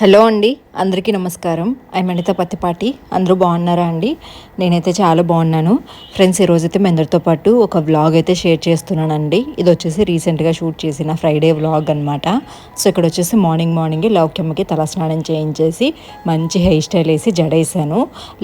Hello అండి. అందరికీ నమస్కారం. ఐ మణిత పత్తిపాటి. అందరూ బాగున్నారా అండి? నేనైతే చాలా బాగున్నాను. ఫ్రెండ్స్ ఈరోజైతే మీ అందరితో పాటు ఒక వ్లాగ్ అయితే షేర్ చేస్తున్నానండి. ఇది వచ్చేసి రీసెంట్గా షూట్ చేసిన ఫ్రైడే వ్లాగ్ అనమాట సో ఇక్కడ వచ్చేసి మార్నింగ్ మార్నింగ్ లౌక్యమ్మకి తలస్నానం చేయించేసి మంచి హెయిర్ స్టైల్ వేసి జడేసాను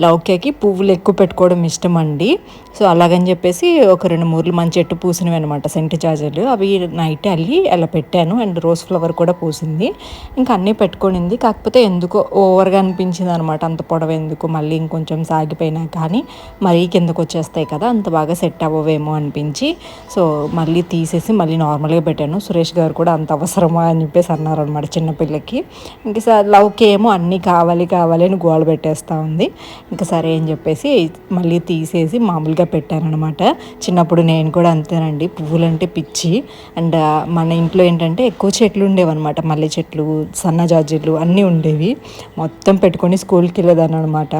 లౌక్యకి పువ్వులు ఎక్కువ పెట్టుకోవడం ఇష్టం అండి సో అలాగని చెప్పేసి ఒక రెండు మూర్లు మంచి చెట్టు పూసినవి అనమాట సెంటి చార్జర్లు అవి నైట్ అల్లి అలా పెట్టాను. అండ్ రోజ్ ఫ్లవర్ కూడా పూసింది. ఇంకా అన్నీ పెట్టుకునింది. కాకపోతే ఎందుకో ఓవర్గా అనిపించింది అనమాట అంత పొడవ ఎందుకు మళ్ళీ ఇంకొంచెం సాగిపోయినా కానీ మరీ కిందకు వచ్చేస్తాయి కదా అంత బాగా సెట్ అవ్వవేమో అనిపించి సో మళ్ళీ తీసేసి మళ్ళీ నార్మల్గా పెట్టాను. సురేష్ గారు కూడా అంత అవసరమా అని చెప్పేసి అన్నారు అనమాట చిన్నపిల్లకి ఇంకా సార్ లవ్కి ఏమో అన్నీ కావాలి కావాలి అని గోడ పెట్టేస్తూ ఉంది. ఇంకా సరే అని చెప్పేసి మళ్ళీ తీసేసి మామూలుగా పెట్టాను అనమాట చిన్నప్పుడు నేను కూడా అంతేనండి. పువ్వులంటే పిచ్చి. అండ్ మన ఇంట్లో ఏంటంటే ఎక్కువ చెట్లు ఉండేవన్నమాట. మల్లె చెట్లు సన్నజాజులు అన్నీ ఉండేవి. మొత్తం పెట్టుకొని స్కూల్కి వెళ్ళేదాన్ని అనమాట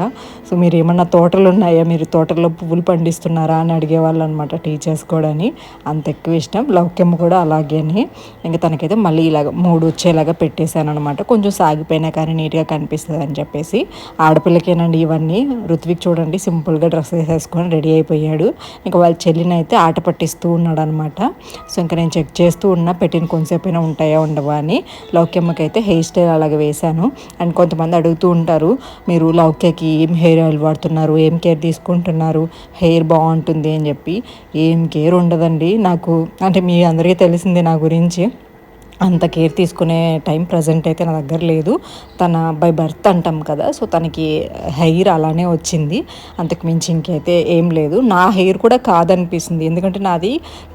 సో మీరు ఏమన్నా తోటలు ఉన్నాయా? మీరు తోటల్లో పువ్వులు పండిస్తున్నారా అని అడిగేవాళ్ళు అనమాట టీచర్స్ కూడా అని అంత ఎక్కువ ఇష్టం. లౌక్యమ్మ కూడా అలాగే అని ఇంకా తనకైతే మళ్ళీ ఇలాగ మూడు వచ్చేలాగా పెట్టేశాను అనమాట కొంచెం సాగిపోయినా కానీ నీట్గా కనిపిస్తుంది అని చెప్పేసి. ఆడపిల్లకేనండి ఇవన్నీ. ఋత్విక్ చూడండి సింపుల్గా డ్రెస్ వేసేసుకొని రెడీ అయిపోయాడు. ఇంకా వాళ్ళ చెల్లిని అయితే ఆట పట్టిస్తూ ఉన్నాడు అనమాట సో ఇంకా నేను చెక్ చేస్తూ ఉన్నా పెట్టిన కొంతసేపు అయినా ఉంటాయా ఉండవా అని. లౌక్యమ్మకి అయితే హెయిర్ స్టైల్ అలాగే వేశాను. అండ్ కొంతమంది అడుగుతూ ఉంటారు మీరు లౌక్యకి ఏం హెయిర్ ఆయిల్ వాడుతున్నారు? ఏం కేర్ తీసుకుంటున్నారు? హెయిర్ బాగుంటుంది అని చెప్పి ఏం కేర్ ఉండదండి నాకు అంటే మీ అందరికీ తెలిసిందే నా గురించి. అంత కేర్ తీసుకునే టైం ప్రజెంట్ అయితే నా దగ్గర లేదు. తన బై బర్త్ అంటాం కదా సో తనకి హెయిర్ అలానే వచ్చింది. అంతకు మించి ఇంకైతే ఏం లేదు. నా హెయిర్ కూడా కాదనిపిస్తుంది. ఎందుకంటే నాది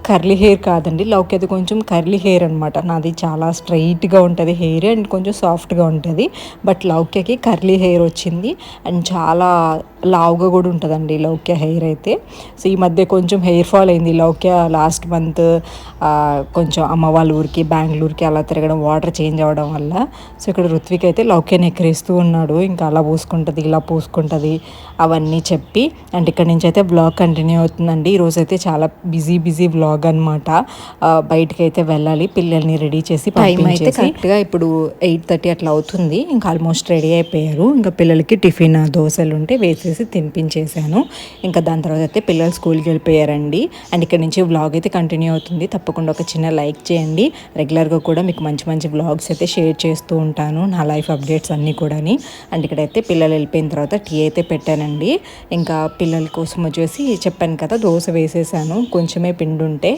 కర్లీ హెయిర్ కాదండి. లౌకి కొంచెం కర్లీ హెయిర్ అనమాట నాది చాలా స్ట్రైట్గా ఉంటుంది హెయిర్ అండ్ కొంచెం సాఫ్ట్గా ఉంటుంది. బట్ లౌక్యకి కర్లీ హెయిర్ వచ్చింది. అండ్ చాలా లావుగా కూడా ఉంటుందండి లౌక్య హెయిర్ అయితే. సో ఈ మధ్య కొంచెం హెయిర్ ఫాల్ అయింది. లౌక్య లాస్ట్ మంత్ కొంచెం అమ్మ వాళ్ళ ఊరికి బెంగళూరు బెంగళూరుకి అలా తిరగడం వాటర్ చేంజ్ అవ్వడం వల్ల. సో ఇక్కడ ఋత్విక్ అయితే లౌక్యని ఎక్కిరిస్తూ ఉన్నాడు. ఇంకా అలా పూసుకుంటుంది ఇలా పూసుకుంటుంది అవన్నీ చెప్పి. అండ్ ఇక్కడ నుంచి అయితే బ్లాగ్ కంటిన్యూ అవుతుందండి. ఈరోజు అయితే చాలా బిజీ బిజీ బ్లాగ్ అనమాట బయటకి అయితే వెళ్ళాలి. పిల్లల్ని రెడీ చేసి టైం అయితే కరెక్ట్గా ఇప్పుడు ఎయిట్ థర్టీ అట్లా అవుతుంది. ఇంకా ఆల్మోస్ట్ రెడీ అయిపోయారు. ఇంకా పిల్లలకి టిఫిన్ దోశలు ఉంటే వేసేసి తినిపించేశాను. ఇంకా దాని తర్వాత అయితే పిల్లలు స్కూల్కి వెళ్ళిపోయారండి. అండ్ ఇక్కడ నుంచి బ్లాగ్ అయితే కంటిన్యూ అవుతుంది. తప్పకుండా ఒక చిన్న లైక్ చేయండి. రెగ్యులర్గా కూడా మీకు మంచి మంచి బ్లాగ్స్ అయితే షేర్ చేస్తూ ఉంటాను. నా లైఫ్ అప్డేట్స్ అన్నీ కూడా అండ్ ఇక్కడైతే పిల్లలు వెళ్ళిపోయిన తర్వాత టీ అయితే పెట్టానండి. ఇంకా పిల్లల కోసం వచ్చేసి చెప్పాను కదా దోశ వేసేసాను. కొంచెమే పిండి ఉంటే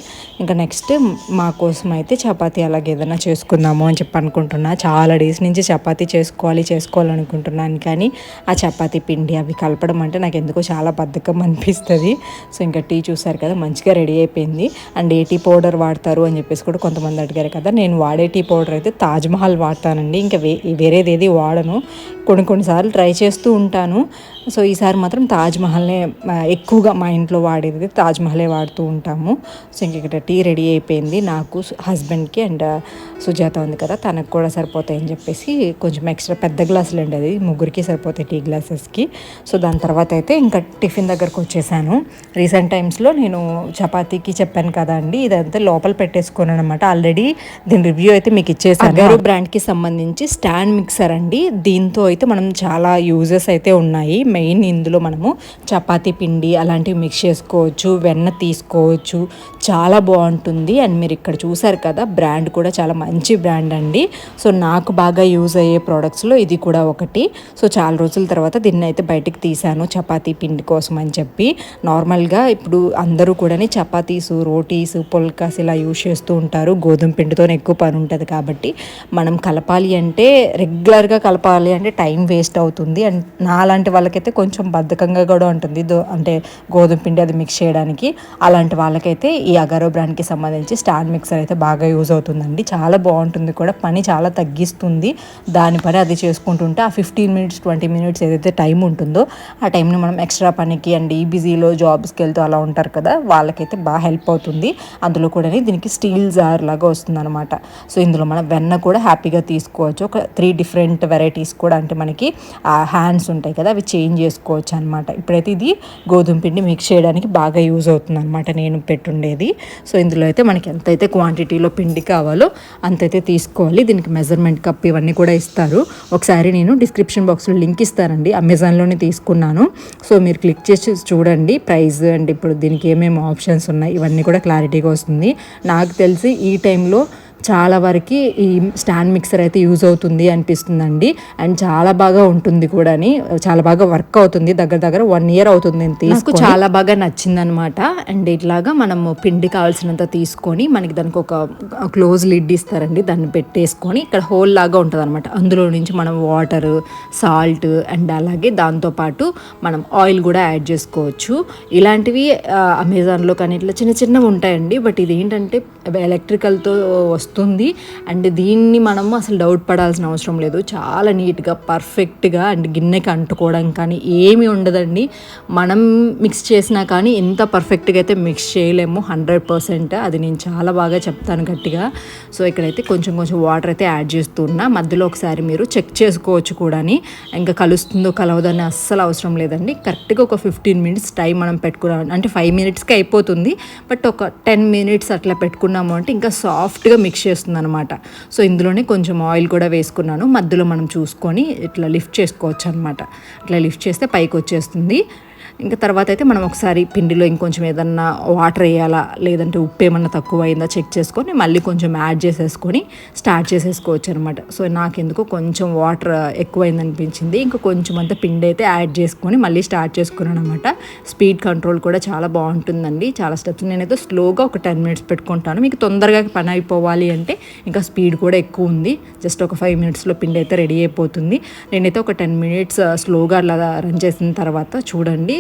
ఇంకా నెక్స్ట్ మా కోసం అయితే చపాతీ అలాగే ఏదైనా చేసుకుందాము అని చెప్పి అనుకుంటున్నా. చాలా డేస్ నుంచి చపాతీ చేసుకోవాలి చేసుకోవాలనుకుంటున్నాను కానీ ఆ చపాతీ పిండి అవి కలపడం అంటే నాకు ఎందుకో చాలా బద్ధకం అనిపిస్తుంది. సో ఇంకా టీ చూసారు కదా మంచిగా రెడీ అయిపోయింది. అండ్ ఏ టీ పౌడర్ వాడతారు అని చెప్పేసి కూడా కొంతమంది అడిగారు కదా నేను నేను వాడే టీ పౌడర్ అయితే తాజ్మహల్ వాడతానండి. ఇంకా వే వేరేది ఏది వాడను. కొన్ని కొన్నిసార్లు ట్రై చేస్తూ ఉంటాను. సో ఈసారి మాత్రం తాజ్మహల్నే ఎక్కువగా మా ఇంట్లో వాడేది తాజ్మహలే వాడుతూ ఉంటాము. సో ఇంక ఇక్కడ టీ రెడీ అయిపోయింది నాకు హస్బెండ్కి అండ్ సుజాత ఉంది కదా తనకు కూడా సరిపోతాయని చెప్పేసి కొంచెం ఎక్స్ట్రా పెద్ద గ్లాసులు అండి అది ముగ్గురికి సరిపోతాయి టీ గ్లాసెస్కి. సో దాని తర్వాత అయితే ఇంకా టిఫిన్ దగ్గరకు వచ్చేసాను. రీసెంట్ టైమ్స్లో నేను చపాతీకి చెప్పాను కదా అండి ఇదంతా లోపల పెట్టేసుకున్నాను అనమాట ఆల్రెడీ దీని రివ్యూ అయితే మీకు ఇచ్చేసాను. బ్రాండ్కి సంబంధించి స్టాండ్ మిక్సర్ అండి. దీంతో అయితే మనం చాలా యూజెస్ అయితే ఉన్నాయి. మెయిన్ ఇందులో మనము చపాతీ పిండి అలాంటివి మిక్స్ చేసుకోవచ్చు వెన్న తీసుకోవచ్చు. చాలా బాగుంటుంది. అండ్ మీరు ఇక్కడ చూసారు కదా బ్రాండ్ కూడా చాలా మంచి మంచి బ్రాండ్ అండి. సో నాకు బాగా యూజ్ అయ్యే ప్రోడక్ట్స్లో ఇది కూడా ఒకటి. సో చాలా రోజుల తర్వాత దీన్ని అయితే బయటకు తీశాను. చపాతీ పిండి కోసం అని చెప్పి. నార్మల్గా ఇప్పుడు అందరూ కూడా చపాతీస్ రోటీస్ పుల్కాస్ ఇలా యూజ్ చేస్తూ ఉంటారు. గోధుమ పిండితోనే ఎక్కువ పని ఉంటుంది కాబట్టి. మనం కలపాలి అంటే రెగ్యులర్గా కలపాలి అంటే టైం వేస్ట్ అవుతుంది. అండ్ నాలాంటి వాళ్ళకైతే కొంచెం బద్ధకంగా కూడా ఉంటుంది. అంటే గోధుమ పిండి అది మిక్స్ చేయడానికి. అలాంటి వాళ్ళకైతే ఈ అగారో బ్రాండ్కి సంబంధించి స్టాండ్ మిక్సర్ అయితే బాగా యూజ్ అవుతుందండి. చాలా బాగుంటుంది కూడా. పని చాలా తగ్గిస్తుంది. దాని పని అది చేసుకుంటుంటే ఆ ఫిఫ్టీన్ మినిట్స్ ట్వంటీ మినిట్స్ ఏదైతే టైం ఉంటుందో ఆ టైంని మనం ఎక్స్ట్రా పనికి అండ్ ఈ బిజీలో జాబ్స్కి వెళ్తూ అలా ఉంటారు కదా వాళ్ళకైతే బాగా హెల్ప్ అవుతుంది. అందులో కూడా దీనికి స్టీల్ జార్ లాగా వస్తుంది అనమాట సో ఇందులో మనం వెన్న కూడా హ్యాపీగా తీసుకోవచ్చు. ఒక త్రీ డిఫరెంట్ వెరైటీస్ కూడా అంటే మనకి హ్యాండ్స్ ఉంటాయి కదా అవి చేంజ్ చేంజ్ చేసుకోవచ్చు అనమాట ఇప్పుడైతే ఇది గోధుమ పిండి మిక్స్ చేయడానికి బాగా యూజ్ అవుతుంది అనమాట నేను పెట్టుండేది. సో ఇందులో అయితే మనకి ఎంతైతే క్వాంటిటీలో పిండి కావాలో అంతైతే తీసుకోవాలి. దీనికి మెజర్మెంట్ కప్ ఇవన్నీ కూడా ఇస్తారు. ఒకసారి నేను డిస్క్రిప్షన్ బాక్స్లో లింక్ ఇస్తానండి. అమెజాన్లోనే తీసుకున్నాను. సో మీరు క్లిక్ చేసి చూడండి. ప్రైస్ అండ్ ఇప్పుడు దీనికి ఏమేమి ఆప్షన్స్ ఉన్నాయి? ఇవన్నీ కూడా క్లారిటీగా వస్తుంది. నాకు తెలిసి ఈ టైంలో చాలా వరకు ఈ స్టాండ్ మిక్సర్ అయితే యూజ్ అవుతుంది అనిపిస్తుందండి. అండ్ చాలా బాగా ఉంటుంది కూడా అని చాలా బాగా వర్క్ అవుతుంది. దగ్గర దగ్గర వన్ ఇయర్ అవుతుంది నేను తీసుకు చాలా బాగా నచ్చింది అనమాట అండ్ ఇట్లాగా మనము పిండి కావాల్సినంత తీసుకొని మనకి దానికి ఒక క్లోజ్ లిడ్ ఇస్తారండి. దాన్ని పెట్టేసుకొని ఇక్కడ హోల్ లాగా ఉంటుంది అనమాట అందులో నుంచి మనం వాటర్ సాల్ట్ అండ్ అలాగే దాంతోపాటు మనం ఆయిల్ కూడా యాడ్ చేసుకోవచ్చు. ఇలాంటివి అమెజాన్లో కానీ ఇట్లా చిన్న చిన్నవి ఉంటాయండి. బట్ ఇది ఏంటంటే ఎలక్ట్రికల్తో వస్తుంది వస్తుంది. అండ్ దీన్ని మనము అసలు డౌట్ పడాల్సిన అవసరం లేదు. చాలా నీట్గా పర్ఫెక్ట్గా అండ్ గిన్నెకి అంటుకోవడం కానీ ఏమీ ఉండదండి. మనం మిక్స్ చేసినా కానీ ఎంత పర్ఫెక్ట్గా అయితే మిక్స్ చేయలేము హండ్రెడ్ పర్సెంట్. అది నేను చాలా బాగా చెప్తాను గట్టిగా. సో ఇక్కడైతే కొంచెం కొంచెం వాటర్ అయితే యాడ్ చేస్తున్నా మధ్యలో ఒకసారి మీరు చెక్ చేసుకోవచ్చు కూడా ఇంకా కలుస్తుందో కలవదని అస్సలు అవసరం లేదండి. కరెక్ట్గా ఒక ఫిఫ్టీన్ మినిట్స్ టైం మనం పెట్టుకున్నాం. అంటే ఫైవ్ మినిట్స్కి అయిపోతుంది. బట్ ఒక టెన్ మినిట్స్ అట్లా పెట్టుకున్నాము అంటే ఇంకా సాఫ్ట్గా మిక్స్ చేస్తుంది అనమాట సో ఇందులోనే కొంచెం ఆయిల్ కూడా వేసుకున్నాను. మధ్యలో మనం చూసుకొని ఇట్లా లిఫ్ట్ చేసుకోవచ్చు అనమాట అట్లా లిఫ్ట్ చేస్తే పైకి వచ్చేస్తుంది ఇంకా తర్వాత అయితే మనం ఒకసారి పిండిలో ఇంకొంచెం ఏదన్నా వాటర్ వేయాలా? లేదంటే ఉప్పు ఏమన్నా తక్కువ అయిందా చెక్ చేసుకొని మళ్ళీ కొంచెం యాడ్ చేసేసుకొని స్టార్ట్ చేసేసుకోవచ్చు అనమాట సో నాకెందుకు కొంచెం వాటర్ ఎక్కువైంది అనిపించింది ఇంకా కొంచెం అంత పిండి అయితే యాడ్ చేసుకొని మళ్ళీ స్టార్ట్ చేసుకున్నాను అనమాట స్పీడ్ కంట్రోల్ కూడా చాలా బాగుంటుందండి. చాలా స్టెప్స్ నేనైతే స్లోగా ఒక టెన్ మినిట్స్ పెట్టుకుంటాను. మీకు తొందరగా పని అయిపోవాలి అంటే ఇంకా స్పీడ్ కూడా ఎక్కువ ఉంది. జస్ట్ ఒక ఫైవ్ మినిట్స్లో పిండి అయితే రెడీ అయిపోతుంది. నేనైతే ఒక టెన్ మినిట్స్ స్లోగా అలా రన్ చేసిన తర్వాత చూడండి.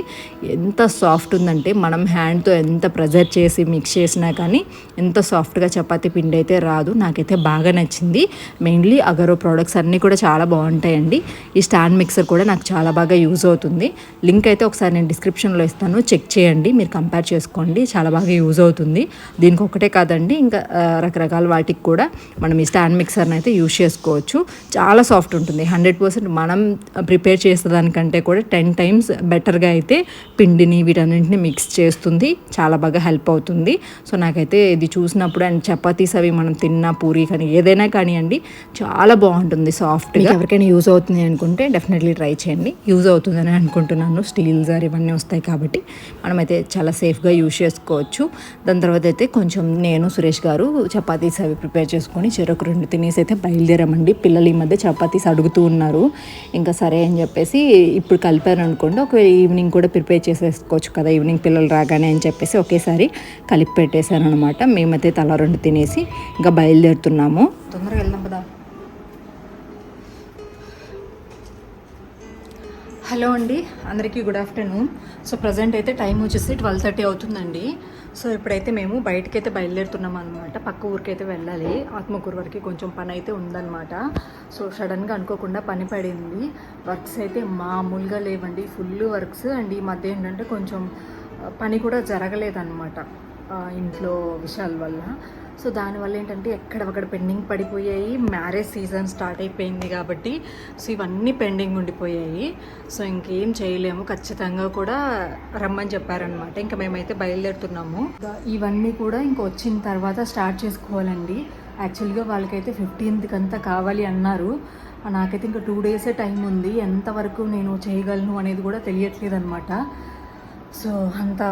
ఎంత సాఫ్ట్ ఉందంటే మనం హ్యాండ్తో ఎంత ప్రెజర్ చేసి మిక్స్ చేసినా కానీ ఎంత సాఫ్ట్గా చపాతి పిండి అయితే రాదు. నాకైతే బాగా నచ్చింది. మెయిన్లీ అగరో ప్రోడక్ట్స్ అన్నీ కూడా చాలా బాగుంటాయండి. ఈ స్టాండ్ మిక్సర్ కూడా నాకు చాలా బాగా యూజ్ అవుతుంది. లింక్ అయితే ఒకసారి నేను డిస్క్రిప్షన్లో ఇస్తాను. చెక్ చేయండి. మీరు కంపేర్ చేసుకోండి. చాలా బాగా యూజ్ అవుతుంది. దీనికి ఒకటే కాదండి. ఇంకా రకరకాల వాటికి కూడా మనం ఈ స్టాండ్ మిక్సర్ని అయితే యూజ్ చేసుకోవచ్చు. చాలా సాఫ్ట్ ఉంటుంది. హండ్రెడ్ పర్సెంట్ మనం ప్రిపేర్ చేసేదానికంటే కూడా టెన్ టైమ్స్ బెటర్గా అయితే పిండిని వీటన్నింటిని మిక్స్ చేస్తుంది. చాలా బాగా హెల్ప్ అవుతుంది. సో నాకైతే ఇది చూసినప్పుడు అండ్ చపాతీస్ అవి మనం తిన్న పూరి కానీ ఏదైనా కానివ్వండి చాలా బాగుంటుంది సాఫ్ట్గా. ఎవరికైనా యూజ్ అవుతుంది అనుకుంటే డెఫినెట్లీ ట్రై చేయండి. యూజ్ అవుతుందని అనుకుంటున్నాను. స్టీల్ జార్ ఇవన్నీ వస్తాయి కాబట్టి మనమైతే చాలా సేఫ్గా యూజ్ చేసుకోవచ్చు. దాని తర్వాత అయితే కొంచెం నేను సురేష్ గారు చపాతీస్ అవి ప్రిపేర్ చేసుకొని చెరకు రెండు తినేసి అయితే బయలుదేరామండి. పిల్లలు ఈ మధ్య చపాతీస్ అడుగుతూ ఉన్నారు. ఇంకా సరే అని చెప్పేసి ఇప్పుడు కలిపాను అనుకోండి ఒక ఈవినింగ్ కూడా ప్రిపేర్ చేసేసుకోవచ్చు కదా ఈవినింగ్ పిల్లలు రాగానే అని చెప్పేసి ఒకేసారి కలిపి పెట్టేశాను అనమాట మేమైతే తల రెండు తినేసి ఇంకా బయలుదేరుతున్నాము. తొందరగా వెళ్దాం కదా హలో అండి అందరికీ గుడ్ ఆఫ్టర్నూన్. సో ప్రజెంట్ అయితే టైం వచ్చేసి ట్వెల్వ్ థర్టీ అవుతుందండి. సో ఇప్పుడైతే మేము బయటకి అయితే బయలుదేరుతున్నాం అనమాట పక్క ఊరికైతే వెళ్ళాలి. ఆత్మకూరు వరకు కొంచెం పని అయితే ఉందన్నమాట. సో సడన్గా అనుకోకుండా పని పడింది. వర్క్స్ అయితే మామూలుగా లేవండి. Full works. అండ్ ఈ మధ్య ఏంటంటే కొంచెం పని కూడా జరగలేదన్నమాట ఇంట్లో విషయాల వల్ల. సో దానివల్ల ఏంటంటే ఎక్కడొక్కడ పెండింగ్ పడిపోయాయి. మ్యారేజ్ సీజన్ స్టార్ట్ అయిపోయింది కాబట్టి సో ఇవన్నీ పెండింగ్ ఉండిపోయాయి. సో ఇంకేం చేయలేము. ఖచ్చితంగా కూడా రమ్మని చెప్పారనమాట ఇంకా మేమైతే బయలుదేరుతున్నాము. ఇవన్నీ కూడా ఇంకా వచ్చిన తర్వాత స్టార్ట్ చేసుకోవాలండి. యాక్చువల్గా వాళ్ళకైతే ఫిఫ్టీన్త్కి అంతా కావాలి అన్నారు. నాకైతే ఇంకా టూ డేసే టైం ఉంది. ఎంతవరకు నేను చేయగలను అనేది కూడా తెలియట్లేదు అనమాట సో అంత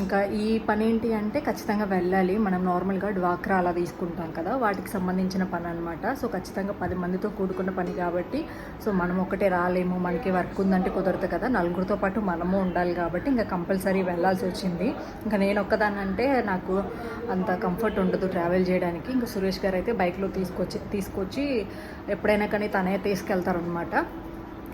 ఇంకా ఈ పని ఏంటి అంటే ఖచ్చితంగా వెళ్ళాలి. మనం నార్మల్గా డ్వాక్రా అలా తీసుకుంటాం కదా వాటికి సంబంధించిన పని అనమాట సో ఖచ్చితంగా పది మందితో కూడుకున్న పని కాబట్టి సో మనం ఒకటే రాలేము మనకి వర్క్ ఉందంటే కుదరదు కదా. నలుగురితో పాటు మనము ఉండాలి కాబట్టి ఇంకా కంపల్సరీ వెళ్ళాల్సి వచ్చింది. ఇంకా నేను ఒక్కదానంటే నాకు అంత కంఫర్ట్ ఉండదు ట్రావెల్ చేయడానికి. ఇంకా సురేష్ గారు అయితే బైక్లో తీసుకొచ్చి తీసుకొచ్చి ఎప్పుడైనా కానీ తనే తీసుకెళ్తారనమాట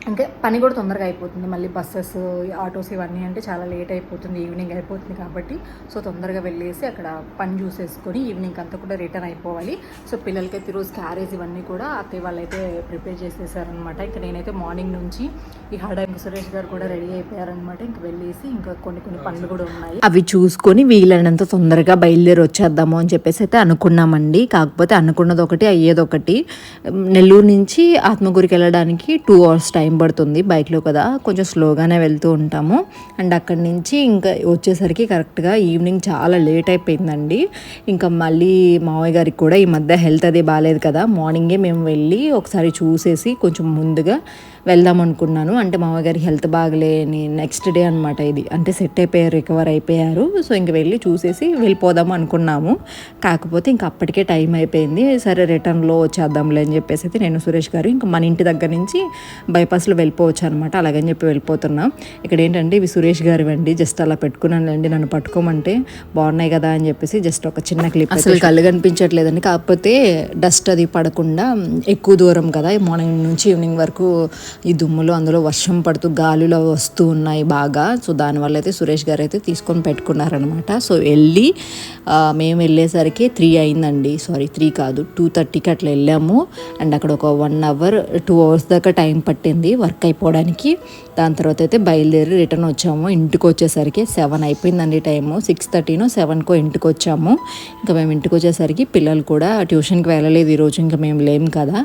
అంటే పని కూడా తొందరగా అయిపోతుంది. మళ్ళీ బస్సెస్ ఆటోస్ ఇవన్నీ అంటే చాలా లేట్ అయిపోతుంది. ఈవినింగ్ అయిపోతుంది కాబట్టి సో తొందరగా వెళ్ళేసి అక్కడ పని చూసేసుకొని ఈవినింగ్ అంతా కూడా రిటర్న్ అయిపోవాలి. సో పిల్లలకైతే ఈరోజు క్యారేజ్ ఇవన్నీ కూడా అత్తయ్య వాళ్ళైతే ప్రిపేర్ చేసేసారనమాట ఇంకా నేనైతే మార్నింగ్ నుంచి ఈ హడాంకి సురేష్ గారు కూడా రెడీ అయిపోయారనమాట ఇంక వెళ్ళేసి ఇంకా కొన్ని కొన్ని పనులు కూడా ఉన్నాయి. అవి చూసుకొని వీలైనంత తొందరగా బయలుదేరి వచ్చేద్దాము అని చెప్పేసి అయితే అనుకున్నామండి. కాకపోతే అనుకున్నది ఒకటి అయ్యేది ఒకటి. నెల్లూరు నుంచి ఆత్మగురికి వెళ్ళడానికి టూ అవర్స్ టైం టైం పడుతుంది బైక్లో కదా. కొంచెం స్లోగానే వెళ్తూ ఉంటాము. అండ్ అక్కడి నుంచి ఇంకా వచ్చేసరికి కరెక్ట్గా ఈవినింగ్ చాలా లేట్ అయిపోయిందండి. ఇంకా మళ్ళీ మావయ్య గారికి కూడా ఈ మధ్య హెల్త్ అది బాగాలేదు కదా. మార్నింగే మేము వెళ్ళి ఒకసారి చూసేసి కొంచెం ముందుగా వెళ్దాం అనుకున్నాను. అంటే మామయ్య గారికి హెల్త్ బాగలేని నెక్స్ట్ డే అనమాట ఇది. అంటే సెట్ అయిపోయారు రికవర్ అయిపోయారు. సో ఇంక వెళ్ళి చూసేసి వెళ్ళిపోదాం అనుకున్నాము. కాకపోతే ఇంక అప్పటికే టైం అయిపోయింది. సరే రిటర్న్లో వచ్చేద్దాంలే అని చెప్పేసి అయితే నేను సురేష్ గారు ఇంకా మన ఇంటి దగ్గర నుంచి బైపాస్లో వెళ్ళిపోవచ్చు అనమాట అలాగని చెప్పి వెళ్ళిపోతున్నాం. ఇక్కడ ఏంటంటే ఇవి సురేష్ గారు అండి జస్ట్ అలా పెట్టుకున్నానండి నన్ను పట్టుకోమంటే బాగున్నాయి కదా అని చెప్పేసి జస్ట్ ఒక చిన్న క్లిప్ అసలు కళ్ళు కనిపించట్లేదండి. కాకపోతే డస్ట్ అది పడకుండా ఎక్కువ దూరం కదా మార్నింగ్ నుంచి ఈవినింగ్ వరకు ఈ దుమ్ములో అందులో వర్షం పడుతూ గాలులు వస్తూ ఉన్నాయి బాగా. సో దానివల్ల అయితే సురేష్ గారు అయితే తీసుకొని పెట్టుకున్నారనమాట సో వెళ్ళి మేము వెళ్ళేసరికి త్రీ అయిందండి. సారీ త్రీ కాదు టూ థర్టీకి అట్లా వెళ్ళాము. అండ్ అక్కడ ఒక వన్ అవర్ టూ అవర్స్ దాకా టైం పట్టింది వర్క్ అయిపోవడానికి. దాని తర్వాత అయితే బయలుదేరి రిటర్న్ వచ్చాము. ఇంటికి వచ్చేసరికి సెవెన్ అయిపోయిందండి టైము. సిక్స్ థర్టీనో సెవెన్కో ఇంటికి వచ్చాము. ఇంకా మేము ఇంటికి వచ్చేసరికి పిల్లలు కూడా ట్యూషన్కి వెళ్ళలేదు ఈరోజు ఇంకా మేము లేము కదా.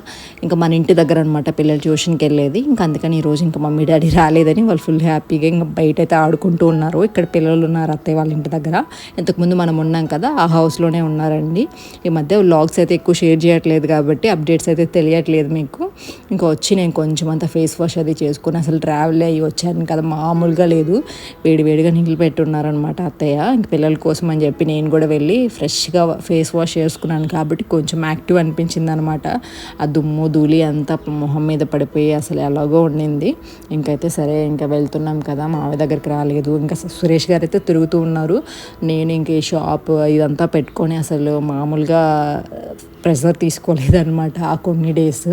ఇంకా మన ఇంటి దగ్గర అనమాట పిల్లలు ట్యూషన్కి వెళ్ళేది. ఇంకా అందుకని ఈరోజు ఇంకా మమ్మీ డాడీ రాలేదని వాళ్ళు ఫుల్ హ్యాపీగా ఇంకా బయట అయితే ఆడుకుంటూ ఉన్నారు. ఇక్కడ పిల్లలు ఉన్నారు అత్తయ్య వాళ్ళ ఇంటి దగ్గర. ఇంతకుముందు మనం ఉన్నాం కదా ఆ హౌస్లోనే ఉన్నారండి. ఈ మధ్య వ్లాగ్స్ అయితే ఎక్కువ షేర్ చేయట్లేదు కాబట్టి అప్డేట్స్ అయితే తెలియట్లేదు మీకు. ఇంకా వచ్చి నేను కొంచెం అంత ఫేస్ వాష్ అది చేసుకుని అసలు ట్రావెల్ అయ్యి వచ్చాను కదా మామూలుగా లేదు. వేడి వేడిగా నీళ్ళు పెట్టున్నారనమాట అత్తయ్య. ఇంక పిల్లల కోసం అని చెప్పి నేను కూడా వెళ్ళి ఫ్రెష్గా ఫేస్ వాష్ చేసుకున్నాను కాబట్టి కొంచెం యాక్టివ్ అనిపించింది అనమాట ఆ దుమ్ము ధూళి అంతా మొహం మీద పడిపోయి అసలు ఎలాగో ఉండింది. ఇంకైతే సరే ఇంకా వెళ్తున్నాం కదా మావి దగ్గరికి రాలేదు. ఇంకా సురేష్ గారు అయితే తిరుగుతూ ఉన్నారు. నేను ఇంక ఈ షాప్ ఇదంతా పెట్టుకొని అసలు మామూలుగా ప్రెషర్ తీసుకోలేదన్నమాట ఆ కొన్ని డేస్.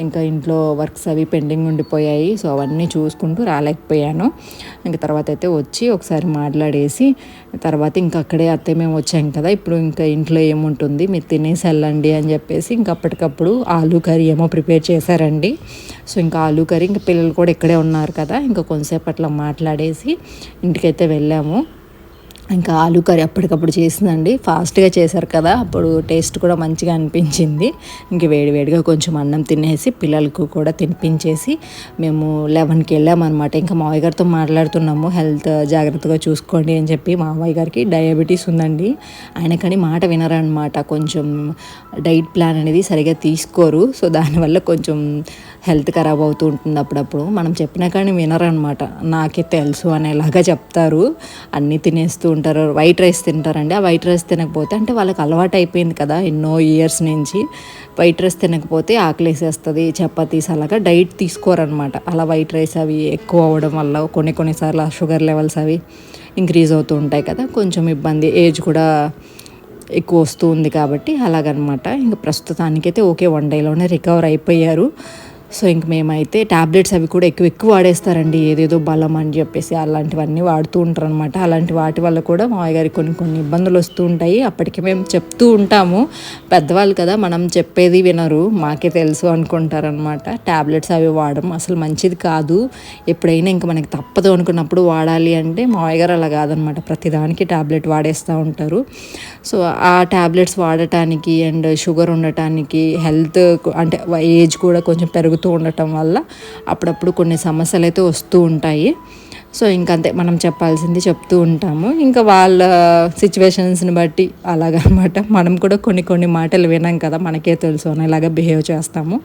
ఇంకా ఇంట్లో వర్క్స్ అవి పెండింగ్ ఉండిపోయాయి. సో అవన్నీ చూసుకుంటూ రాలేకపోయాను. ఇంకా తర్వాత అయితే వచ్చి ఒకసారి మాట్లాడేసి తర్వాత ఇంకా అక్కడే అత్తయ్య మేము వచ్చాం కదా ఇప్పుడు ఇంకా ఇంట్లో ఏముంటుంది? మీరు తినేసి వెళ్ళండి అని చెప్పేసి ఇంకా అప్పటికప్పుడు ఆలూ కర్రీ ఏమో ప్రిపేర్ చేశారండి. సో ఇంకా ఆలూ కర్రీ ఇంకా పిల్లలు కూడా ఇక్కడే ఉన్నారు కదా ఇంకా కొంతసేపు అట్లా మాట్లాడేసి ఇంటికైతే వెళ్ళాము. ఇంకా ఆలూ కర్రీ అప్పటికప్పుడు చేసిందండి. ఫాస్ట్గా చేశారు కదా అప్పుడు టేస్ట్ కూడా మంచిగా అనిపించింది. ఇంక వేడివేడిగా కొంచెం అన్నం తినేసి పిల్లలకు కూడా తినిపించేసి మేము లెవెన్కి వెళ్ళామన్నమాట. ఇంకా మావయ్య గారితో మాట్లాడుతున్నాము హెల్త్ జాగ్రత్తగా చూసుకోండి అని చెప్పి మావయ్య గారికి డయాబెటీస్ ఉందండి. ఆయన కానీ మాట వినరనమాట కొంచెం డైట్ ప్లాన్ అనేది సరిగా తీసుకోరు. సో దానివల్ల కొంచెం హెల్త్ ఖరాబ్ అవుతూ ఉంటుంది అప్పుడప్పుడు. మనం చెప్పినా కానీ వినరనమాట. నాకే తెలుసు అనేలాగా చెప్తారు. అన్నీ తినేస్తూ ఉంటారు. వైట్ రైస్ తింటారండి. ఆ వైట్ రైస్ తినకపోతే అంటే వాళ్ళకి అలవాటు అయిపోయింది కదా ఎన్నో ఇయర్స్ నుంచి. వైట్ రైస్ తినకపోతే ఆకలేసేస్తుంది చపాతీస్ అలాగా డైట్ తీసుకోరనమాట. అలా వైట్ రైస్ అవి ఎక్కువ అవ్వడం వల్ల కొన్ని కొన్నిసార్లు ఆ షుగర్ లెవెల్స్ అవి ఇంక్రీజ్ అవుతూ ఉంటాయి కదా. కొంచెం ఇబ్బంది. ఏజ్ కూడా ఎక్కువ వస్తూ ఉంది కాబట్టి అలాగనమాట. ఇంకా ప్రస్తుతానికైతే ఓకే. వన్ డేలోనే రికవర్ అయిపోయారు. సో ఇంక మేమైతే ట్యాబ్లెట్స్ అవి కూడా ఎక్కువ ఎక్కువ వాడేస్తారండి. ఏదేదో బలం అని చెప్పేసి అలాంటివన్నీ వాడుతూ ఉంటారు అనమాట అలాంటి వాటి వల్ల కూడా మామయ్య గారికి కొన్ని కొన్ని ఇబ్బందులు వస్తూ ఉంటాయి. అప్పటికి మేము చెప్తూ ఉంటాము. పెద్దవాళ్ళు కదా మనం చెప్పేది వినరు. మాకే తెలుసు అనుకుంటారనమాట ట్యాబ్లెట్స్ అవి వాడడం అసలు మంచిది కాదు. ఎప్పుడైనా ఇంకా మనకి తప్పదు అనుకున్నప్పుడు వాడాలి అంటే మామయ్య గారు అలా కాదనమాట ప్రతిదానికి ట్యాబ్లెట్ వాడేస్తూ ఉంటారు. సో ఆ టాబ్లెట్స్ వాడటానికి అండ్ షుగర్ ఉండటానికి హెల్త్ అంటే ఏజ్ కూడా కొంచెం పెరుగుతూ ఉండటం వల్ల అప్పుడప్పుడు కొన్ని సమస్యలు అయితే వస్తూ ఉంటాయి. సో ఇంకంతే మనం చెప్పాల్సింది చెప్తూ ఉంటాము. ఇంకా వాళ్ళ సిచ్యువేషన్స్ని బట్టి అలాగనమాట. మనం కూడా కొన్ని కొన్ని మాటలు వినాం కదా మనకే తెలుసు అని ఇలాగ బిహేవ్ చేస్తాము.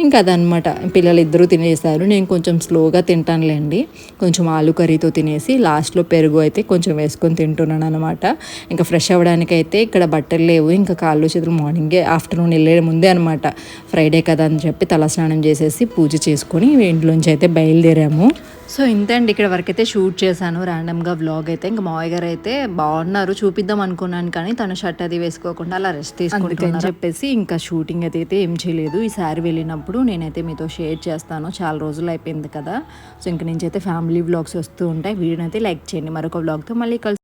ఇంకా అదనమాట పిల్లలు ఇద్దరూ తినేసారు నేను కొంచెం స్లోగా తింటానులేండి. కొంచెం ఆలు కర్రీతో తినేసి లాస్ట్లో పెరుగు అయితే కొంచెం వేసుకొని తింటున్నాను అనమాట ఇంకా ఫ్రెష్ అవ్వడానికైతే ఇక్కడ బట్టలు లేవు ఇంకా కాళ్ళు చేతులు మార్నింగే ఆఫ్టర్నూన్ వెళ్ళే ముందే అనమాట. ఫ్రైడే కదా అని చెప్పి తలస్నానం చేసేసి పూజ చేసుకొని ఇంట్లోంచి అయితే బయలుదేరాము. సో ఇంతే అండి ఇక్కడ వరకు అయితే షూట్ చేశాను ర్యాండమ్గా వ్లాగ్ అయితే. ఇంకా మావయ్య గారు అయితే బాగున్నారు చూపిద్దాం అనుకున్నాను కానీ తన షర్ట్ అది వేసుకోకుండా అలా రెస్ట్ తీసుకుంటాను చెప్పేసి ఇంకా షూటింగ్ అయితే అయితే ఏం చేయలేదు. ఈసారి వెళ్ళినప్పుడు నేనైతే మీతో షేర్ చేస్తాను. చాలా రోజులు అయిపోయింది కదా. సో ఇంక నుంచి అయితే ఫ్యామిలీ వ్లాగ్స్ వస్తూ ఉంటాయి. వీడియోని అయితే లైక్ చేయండి. మరొక వ్లాగ్తో మళ్ళీ కలిసి